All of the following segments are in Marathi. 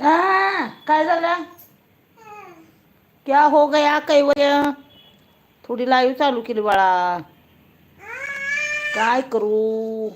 आ काय झालं? क्या हो गया कैवर्य थोडी लाईव्ह चालू केली बाळा. काय करू?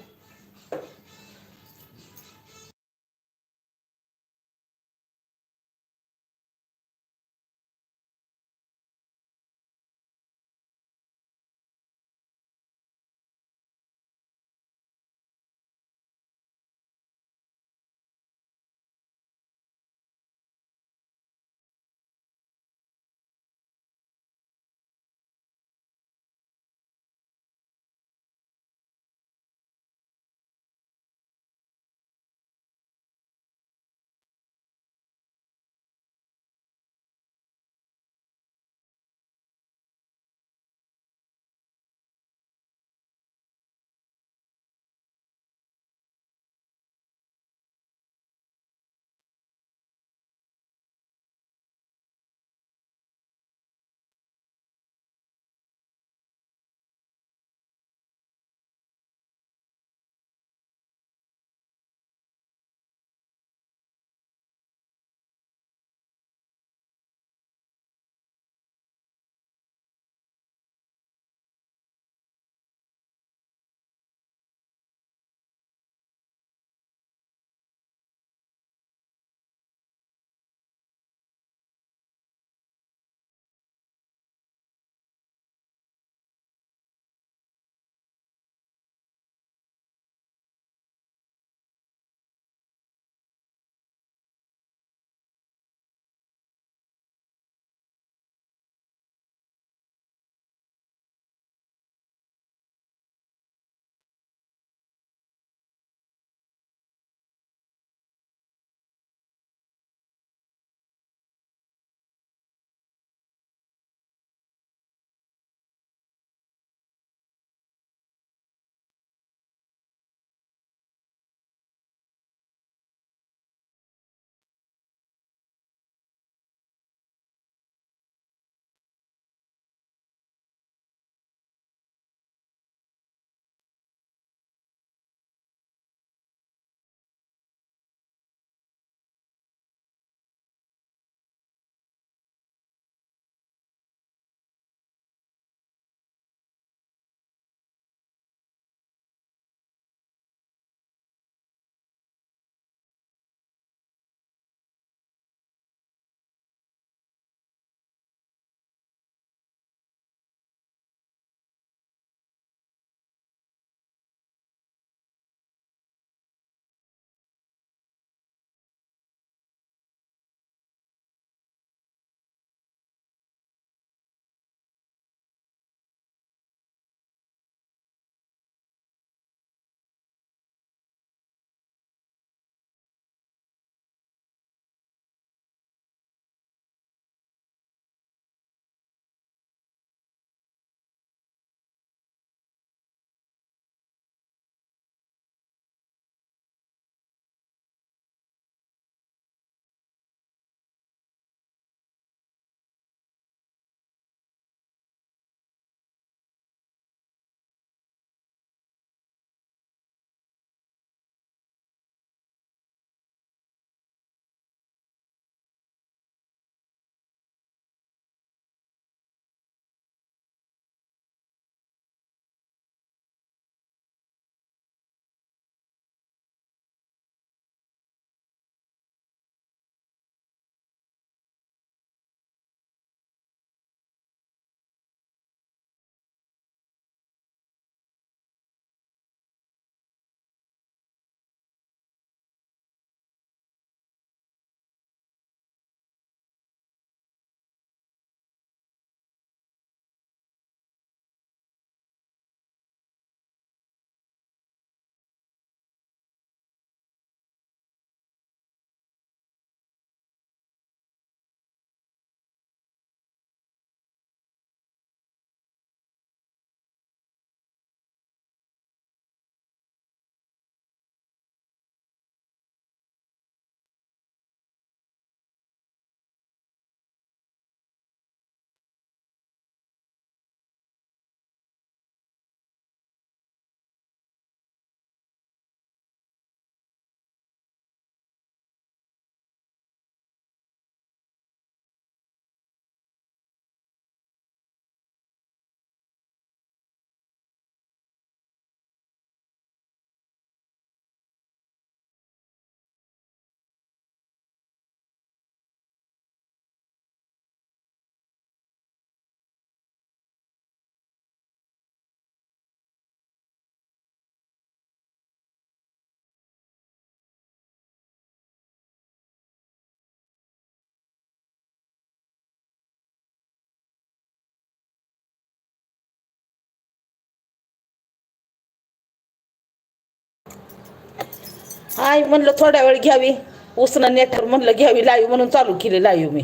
आई म्हणलं थोड्या वेळ घ्यावी. उसनं नेटवर म्हणलं घ्यावी लाईव्ह म्हणून चालू केली लाईव्ह मी.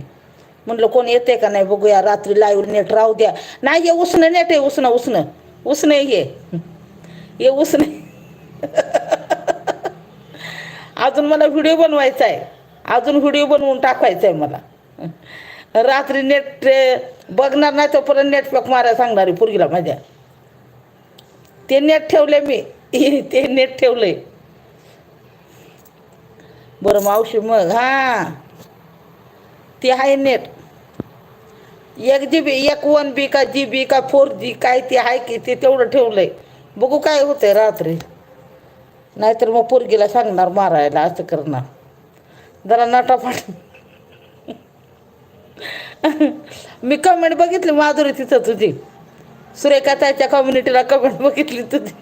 म्हणलं कोण येते का नाही बघूया रात्री लाईव्ह नेट राहू द्या. नाही ये उसनं नेट आहे उसणं उसणं उसणं हे हे उसनं. अजून मला व्हिडिओ बनवायचा आहे अजून व्हिडिओ बनवून टाकायचा आहे मला. रात्री नेट बघणार नाही तोपर्यंत नेट पॅक मारायला सांगणार आहे पोरगीला माझ्या. ते नेट ठेवले मी. ते नेट ठेवलंय. बरं मावशी मग हां. ते आहे नेट. एक जी बी एक वन बी का जी बी का फोर जी काय ते आहे की ते तेवढं ठेवलंय. बघू काय होतंय रात्री. नाहीतर मग पोरगीला सांगणार मारायला असं करणार. जरा नटाफाट. मी कमेंट बघितली माधुरी तिथं तुझी. सुरेखा ताईच्या कम्युनिटीला कमेंट बघितली तुझी.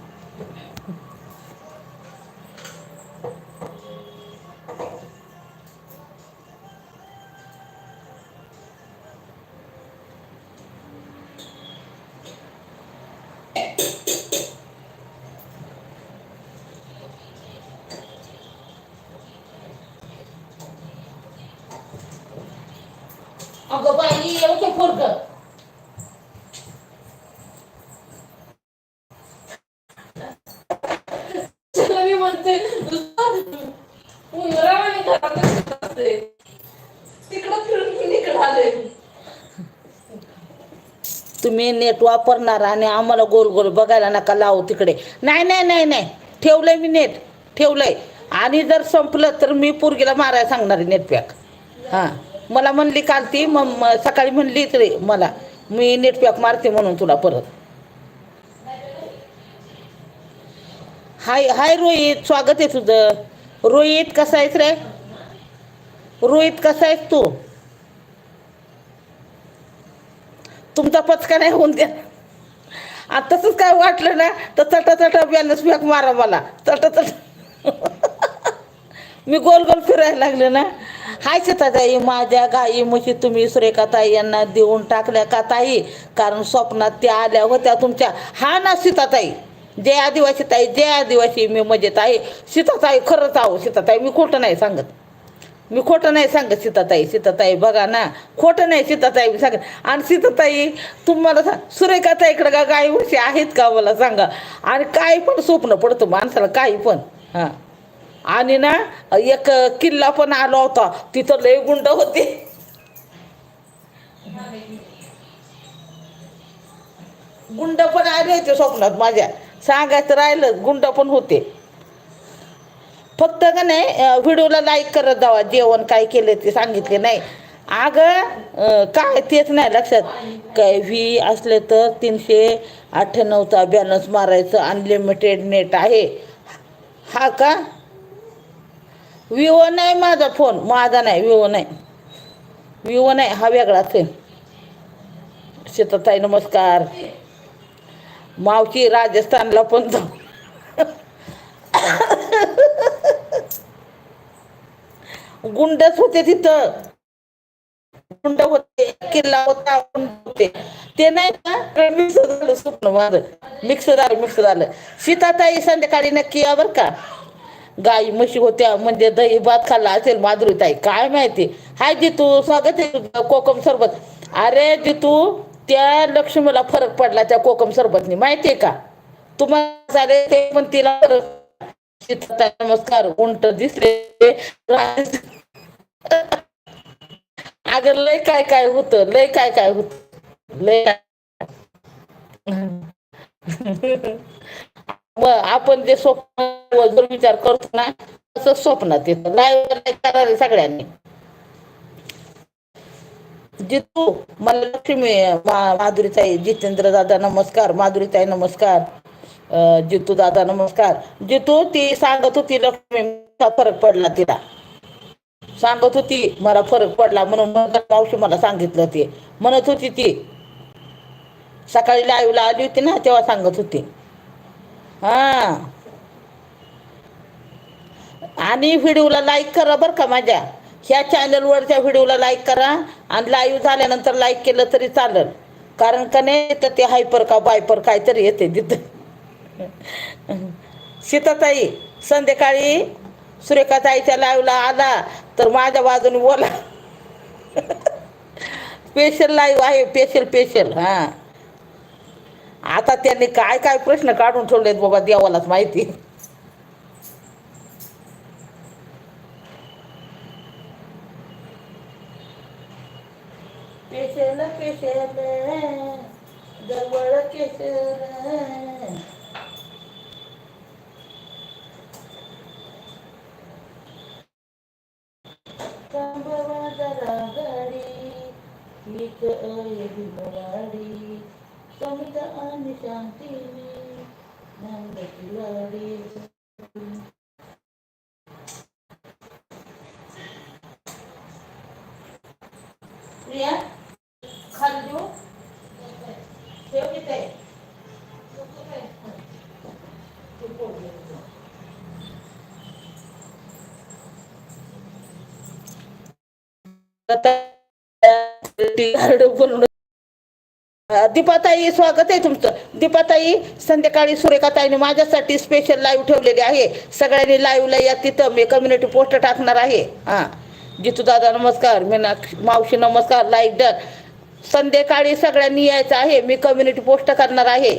असते मी म्हणते असते. तिकडं फिरून मी आले तुम्ही नेट वापरणार आणि आम्हाला गोल गोल बघायला नका लावू तिकडे. नाही नाही नाही नाही. ठेवलंय मी नेट. ठेवलंय. आणि जर संपलं तर मी पोरगीला मारायला सांगणार आहे नेट पॅक. हां. मला म्हणली काल ती मग सकाळी म्हणली तरी मला. मी नेट पॅक मारते म्हणून तुला परत. हाय हाय रोहित स्वागत आहे तुझं. रोहित कसा आहेस रे? रोहित कसा आहेस तू? तुमचा पचका नाही होऊन द्या आता तसंच काय वाटलं ना तर चटा चटा बॅलन्स बॅक मारा मला. चटा चटा मी गोल गोल फिरायला लागले ना. हाय ताई माझ्या गाई म्हशी तुम्ही सुरेखा ताई यांना देऊन टाकल्या का ताई? कारण स्वप्नात त्या आल्या होत्या तुमच्या. हा ना सीताताई. जय आदिवासी ताई जय आदिवासी मी मजेत आहे सीताताई खरंच आहो सीताताई मी खोटं नाही सांगत. मी खोटं नाही सांगत सीताताई सीताताई बघा ना खोटं नाही सीताताई मी सांगत. आणि सीताताई तुम्हाला सांग सुरेखाताई इकडं का गाई वर्षी आहेत का मला सांगा. आणि काही पण स्वप्न पडतं माणसाला काही पण. हां. आणि ना एक किल्ला पण आला होता तिथं लय गुंड होते. गुंड पण आले होते स्वप्नात माझ्या. सांगायचं राहिलं गुंड पण होते. फक्त का नाही व्हिडिओला लाईक करत जावा जेवण काय केलं ते सांगितले नाही. अगं काय तेच नाही लक्षात. काय व्ही असले तर तीनशे अठ्ठ्याण्णवचा बॅलन्स मारायचं अनलिमिटेड नेट आहे. हा का? विवो नाही माझा फोन माझा नाही विवो नाही. विवो नाही हा वेगळाच आहे. शेताताई नमस्कार. मावशी राजस्थानला पण जाऊ. गुंडच होते तिथं. गुंड होते किल्ला होता होते. ते नाही का मिक्स झालं स्वप्न माझं. मिक्स झालं मिक्स झालं. सीताताई संध्याकाळी नक्की या बर का. गाई म्हशी होत्या म्हणजे दही भात खाल्ला असेल माधुरीताई. काय माहिती? हाय जितू स्वागत आहे कोकम सरबत. अरे जितू त्या लक्ष्मीला फरक पडला त्या कोकम सरबतनी. माहितीये का? तुम्हाला ते पण तिला फरक नमस्कार उंट दिसले. अगं लय काय काय होतं लय काय काय होत लय मग आपण जे स्वप्न विचार करतो ना तसं स्वप्नात येतं. लाईव्ह करायला सगळ्यांनी? जितू मला लक्ष्मी माधुरीताई जितेंद्र दादा नमस्कार माधुरीताई नमस्कार जितू दादा नमस्कार. जितू ती सांगत होती लक्ष्मी फरक पडला तिला. सांगत होती मला फरक पडला म्हणून मावशी मला सांगितलं ते. म्हणत होती ती. सकाळी लाईव्हला आली होती ना तेव्हा सांगत होती. हा. आणि व्हिडिओला लाईक करा बरं का माझ्या. ह्या चॅनलवरच्या व्हिडिओला लाईक करा आणि लाईव्ह झाल्यानंतर लाईक केलं तरी चालेल. कारण का नाही तर ते हायपर का बायपर काहीतरी येते तिथं. सीताताई संध्याकाळी सुरेखा ताईच्या लाईव्हला आला तर माझ्या बाजूने बोला. स्पेशल लाईव्ह आहे स्पेशल स्पेशल हां. आता त्यांनी काय काय प्रश्न काढून ठेवलेत बाबा देवालाच माहिती पेशल पेशल जवळ केशर थांबवा जरा गाडी हीच आहे दिलवाडी समित आणि शांतीने नांदची लाडी प्रिया खाली देऊ ठेव की ते दीपाताई स्वागत आहे तुमचं. दीपाताई संध्याकाळी सुरेखाताईने माझ्यासाठी स्पेशल लाईव्ह ठेवलेली आहे. सगळ्यांनी लाईव्हला या तिथं. मी कम्युनिटी पोस्ट टाकणार आहे. हां. जितू दादा नमस्कार. मीनाक्षी मावशी नमस्कार. लाईक डन संध्याकाळी सगळ्यांनी यायचं आहे. मी कम्युनिटी पोस्ट करणार आहे.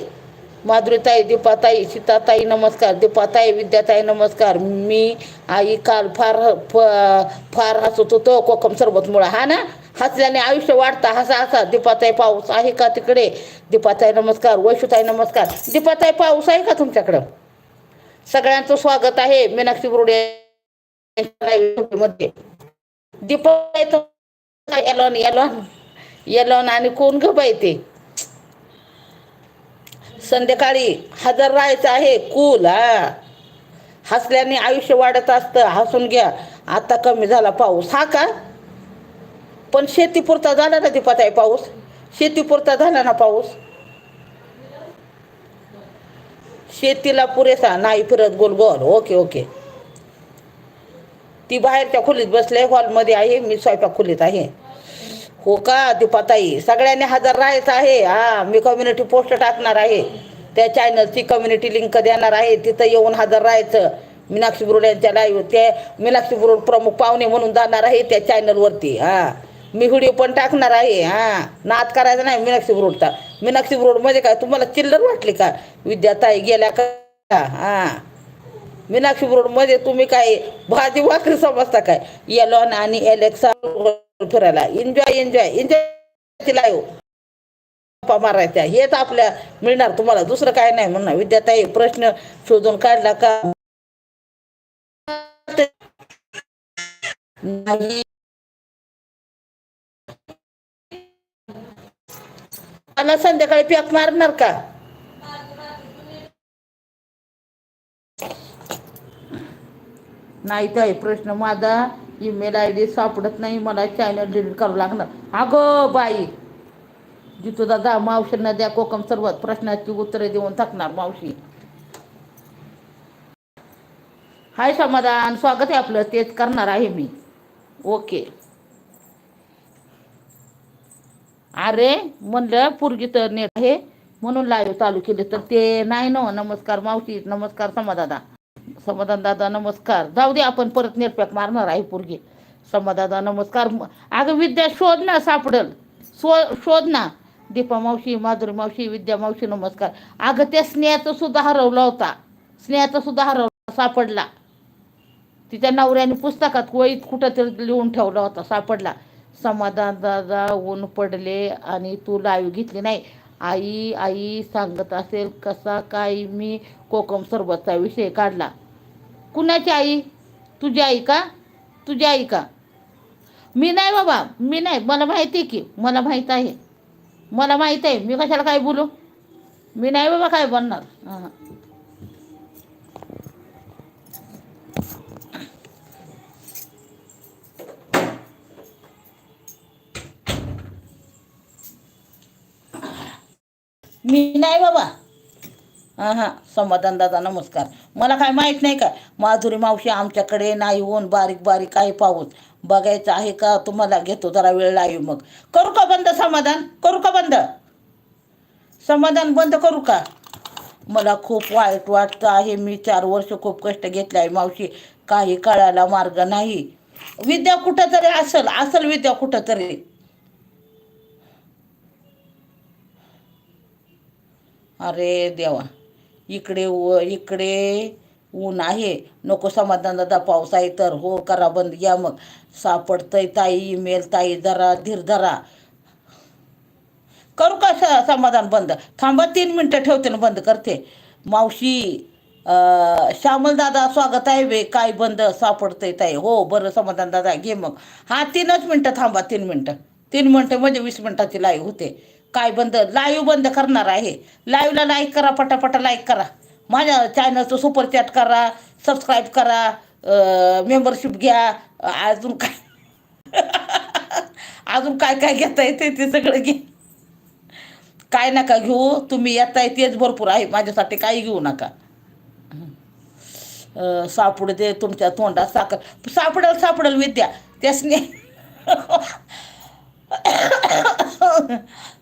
माधुरीताई दीपाताई सीताताई नमस्कार. दीपाताई विद्याताई नमस्कार. मी आई काल फार फ- फार हसत होतो. कोकम सरबतमुळं. हा ना? हसल्याने आयुष्य वाढतं. हसा हसा. दीपाताई पाऊस आहे का तिकडे? दीपाताई नमस्कार. वैशुताई नमस्कार. दीपाताई पाऊस आहे का तुमच्याकडं? सगळ्यांचं स्वागत आहे मीनाक्षी बुरुडे मध्ये दीपाताई एलॉन एलॉन आणि कोण ग बाई ते? संध्याकाळी हजर राहायचं आहे. कूल हा. हसल्याने आयुष्य वाढत असतं. हसून घ्या. आता कमी झाला पाऊस. हा का? पण शेतीपुरता झाला ना दीपाताई पाऊस? शेतीपुरता झाला ना पाऊस? शेतीला पुरेसा नाही फिरत गोल गोल ओके ओके. ती बाहेरच्या खोलीत बसले हॉलमध्ये आहे मी स्वयंपाक खोलीत आहे. हो का दीपाताई सगळ्यांनी हजर राहायचं आहे. हा मी कम्युनिटी पोस्ट टाकणार आहे. त्या चॅनलची कम्युनिटी लिंक देणार आहे. तिथं येऊन हजर राहायचं. मीनाक्षी बुरुड यांच्या लाईव्ह ते मीनाक्षी बुरुड प्रमुख पाहुणे म्हणून जाणार आहे त्या चॅनलवरती हां. मी व्हिडिओ पण टाकणार आहे हा. नाद करायचा नाही मीनाक्षी रोडचा मीनाक्षी बुरुडमध्ये म्हणजे काय तुम्हाला चिल्लर वाटली का? विद्याताई गेल्या का? हा. मीनाक्षी मध्ये म्हणजे तुम्ही काय भाजी वाकरी समजता काय? एलॉन आणि एलेक्सा फिरायला. एन्जॉय एन्जॉय एन्जॉय लाईव्ह गप्पा मारायच्या. हेच आपल्या मिळणार तुम्हाला. दुसरं काय नाही म्हणणार. विद्याताई प्रश्न शोधून काढला का? नाही. मला संध्याकाळी पॅक मारणार का? नाही तर प्रश्न माझा ईमेल आय डी सापडत नाही मला चॅनल डिलीट करावं लागणार. अगो बाई जितू दादा मावशींना द्या कोकम सर्वात प्रश्नाची उत्तरे देऊन टाकणार मावशी. हाय समाधान स्वागत आहे आपलं तेच करणार आहे मी. ओके. अरे म्हणलं पुरगी तर नेट आहे म्हणून लाईव्ह चालू केले. तर ते नाही ना नमस्कार मावशी नमस्कार समाधादा समाधान दादा नमस्कार. जाऊ दे आपण परत नेटपॅक मारणार आहे पुरगी. समादादा नमस्कार. अगं विद्या शोध ना सापडल. शो शोध ना. दीपा मावशी माधुरी मावशी विद्या मावशी नमस्कार. अगं त्या स्नेहाचं सुद्धा हरवला होता. स्नेहाचा सुद्धा हरवला सापडला. तिच्या नवऱ्याने पुस्तकात वहीत कुठंतरी लिहून ठेवला होता सापडला. समाधान दादा ऊन पडले आणि तू लाईव्ह घेतली नाही. आई आई सांगत असेल कसा काय मी कोकम सरबतचा विषय काढला. कुणाची आई? तुझी आई का? तुझी आई का? मी नाही बाबा मी नाही. मला माहिती आहे की मला माहीत आहे. मला माहीत आहे. मी कशाला काय बोलू? मी नाही बाबा काय बनणार हां. मी नाही बाबा. हां हां. समाधान दादा नमस्कार. मला काय माहीत नाही का? माधुरी मावशी आमच्याकडे नाही होऊन बारीक बारीक आहे पाऊस. बघायचं आहे का? तुम्हाला घेतो जरा वेळ लाईव मग. करू का बंद समाधान? करू का बंद? समाधान बंद करू का? मला खूप वाईट वाटतं आहे. मी चार वर्ष खूप कष्ट घेतले आहे मावशी. काही कळायला मार्ग नाही. विद्या कुठं तरी असेल असेल विद्या कुठं तरी. अरे देवा इकडे व इकडे ऊन आहे. नको समाधान दादा पाऊस आहे तर. हो करा बंद या मग. सापडतंय ताई ईमेल ताई जरा धीर धरा. करू का समाधान बंद? थांबा तीन मिनटं ठेवते ना बंद करते. मावशी श्यामल दादा स्वागत आहे बे. काय बंद? सापडतंय ताई. हो बरं समाधान दादा घे मग. हा तीनच मिनटं थांबा तीन मिनटं. तीन मिनटं म्हणजे वीस मिनटाची लाई होते. काय बंद लाईव्ह बंद करणार आहे लाईव्हला लाईक करा पटापटा लाईक करा माझ्या चॅनलचं सुपर चॅट करा सबस्क्राईब करा मेंबरशिप घ्या अजून काय अजून काय काय घेता येते ते सगळं घे काय नका घेऊ तुम्ही येताय तेच भरपूर आहे माझ्यासाठी काही घेऊ नका सापड दे तुमच्या तोंडात साखर सापडेल सापडेल विद्या त्यासने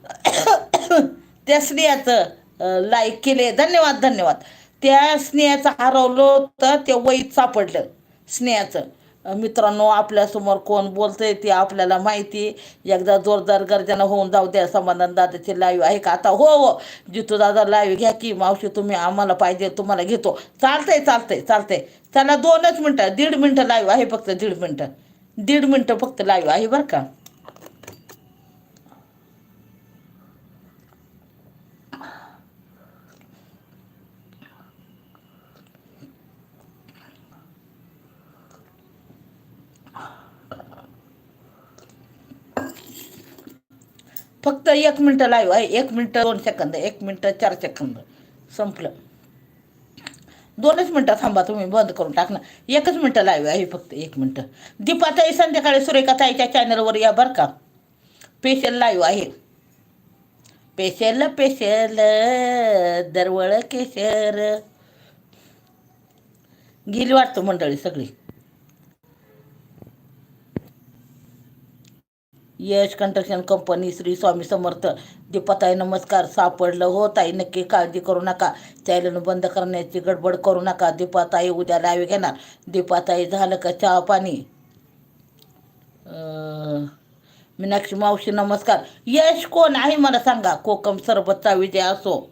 त्या स्नेहाचं लाईक केले धन्यवाद धन्यवाद. त्या स्नेहाचं हरवलं तर ते वहीत सापडलं स्नेहाचं. मित्रांनो आपल्यासमोर कोण बोलतंय ते आपल्याला माहिती एकदा जोरदार गर्जना होऊन जाऊ द्या. समाधान दादाचे लाईव्ह आहे का? आता हो हो. जितू दादा लाईव्ह घ्या की मावशी तुम्ही आम्हाला पाहिजे तुम्हाला घेतो. चालतंय चालतंय चालतंय. त्याला दोनच मिनटं दीड मिनटं लाईव्ह आहे फक्त दीड मिनटं. दीड मिनटं फक्त लाईव्ह आहे बरं का? फक्त एक मिनटं लाईव्ह आहे. एक मिनटं दोन सेकंद एक मिनटं चार सेकंद संपलं. दोनच मिनटं थांबा तुम्ही बंद करून टाकणार एकच मिनटं लाईव्ह आहे फक्त एक मिनटं. दीपाताई संध्याकाळी सुरेखाताईच्या चॅनलवर या बरं का. स्पेशल लाईव्ह आहे. पेशल पेशल दरवळ केशर. गेली वाटतं मंडळी सगळी. Yash construction company Shri Swami Samarth. Deepatai नमस्कार. सापडलं हो ताई नक्की काळजी करू नका. चॅनल बंद करण्याची गडबड करू नका. दीपाताई उद्या लावे घेणार. दीपाताई झालं का चहा पाणी? मीनाक्षी मावशी नमस्कार. यश कोण आहे? मला सांगा. कोकम सरबतचा विजय असो.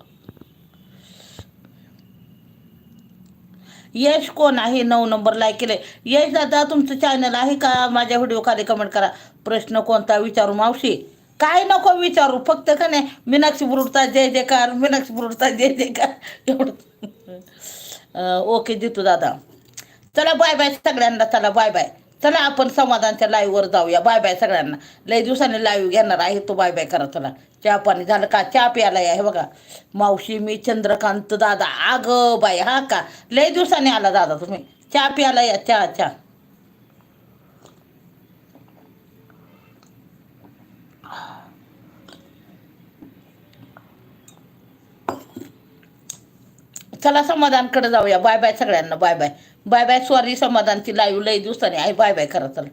यश कोण आहे? नऊ नंबर लाईक केले यश दादा तुमचं चॅनल आहे का? माझ्या व्हिडिओ खाली कमेंट करा. प्रश्न कोणता विचारू मावशी? काय नको विचारू? फक्त का नाही? मीनाक्षी बुरुडता जय जयकार मीनाक्षी बुरुडता जय जयकार. एवढं. ओके जितू दादा. चला बाय बाय सगळ्यांना. चला बाय बाय चला आपण समाधानच्या लाईव्हवर जाऊया. बाय बाय सगळ्यांना. लय दिवसाने लाईव्ह घेणार आहे तो बाय बाय करा चला चहा पाणी झालं का? चहा प्यायला आहे बघा. मावशी मी चंद्रकांत दादा. आग बाय हा का? लय दिवसाने आला दादा तुम्ही. चहा प्यायला या. चहा चहा. चला समाधानकडे जाऊया. बाय बाय सगळ्यांना. Bye bye bye bye sorry समाधानची live लय दिवसाने. आहे बाय बाय करा तर